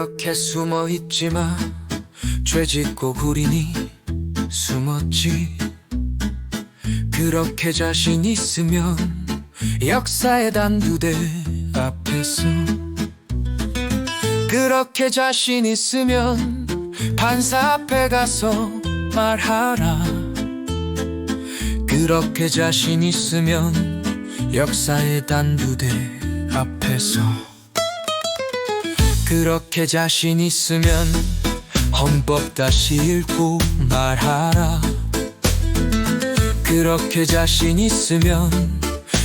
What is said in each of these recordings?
그렇게 숨어 있지마 죄 짓고 구리니 숨었지. 그렇게 자신 있으면 역사의 단두대 앞에서 그렇게 자신 있으면 판사 앞에 가서 말하라. 그렇게 자신 있으면 역사의 단두대 앞에서 그렇게 자신 있으면 헌법 다시 읽고 말하라. 그렇게 자신 있으면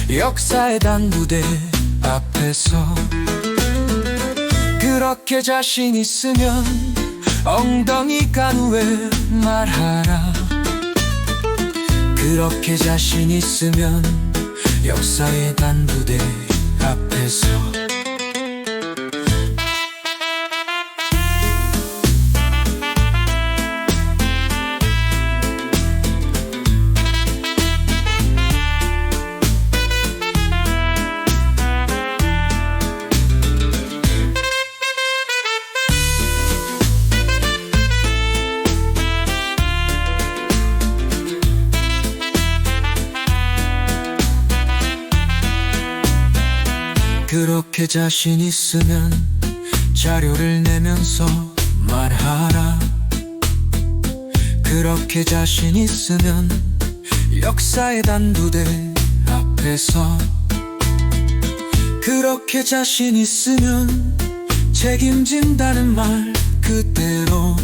역사의 단두대 앞에서. 그렇게 자신 있으면 엉덩이 간 후에 말하라. 그렇게 자신 있으면 역사의 단두대 앞에서 그렇게 자신 있으면 자료를 내면서 말하라. 그렇게 자신 있으면 역사의 단두대 앞에서. 그렇게 자신 있으면 책임진다는 말 그대로.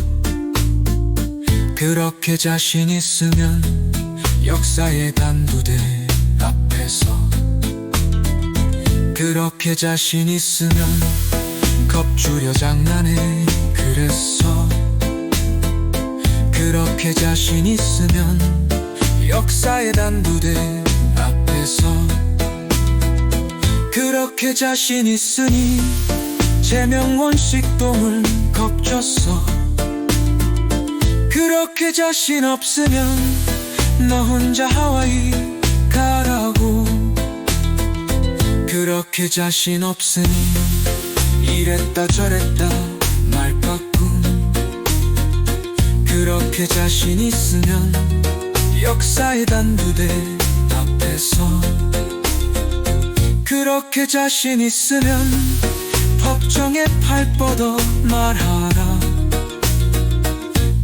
그렇게 자신 있으면 역사의 단두대 그렇게 자신 있으면 겁주려 장난해. 그랬어. 그렇게 자신 있으면 역사의 단두대 앞에서. 그렇게 자신 있으니 제명원식 똥을 겁줬어. 그렇게 자신 없으면 너 혼자 하와이 가라고 그렇게 자신 없으니 이랬다 저랬다 말 바꿈 그렇게 자신 있으면 역사의 단두대 앞에서. 그렇게 자신 있으면 법정에 팔 뻗어 말하라.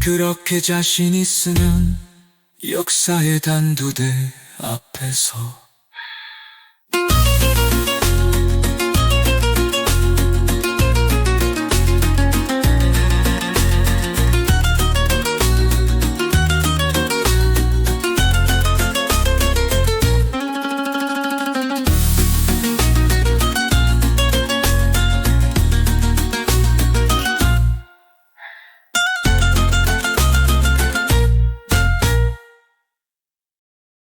그렇게 자신 있으면 역사의 단두대 앞에서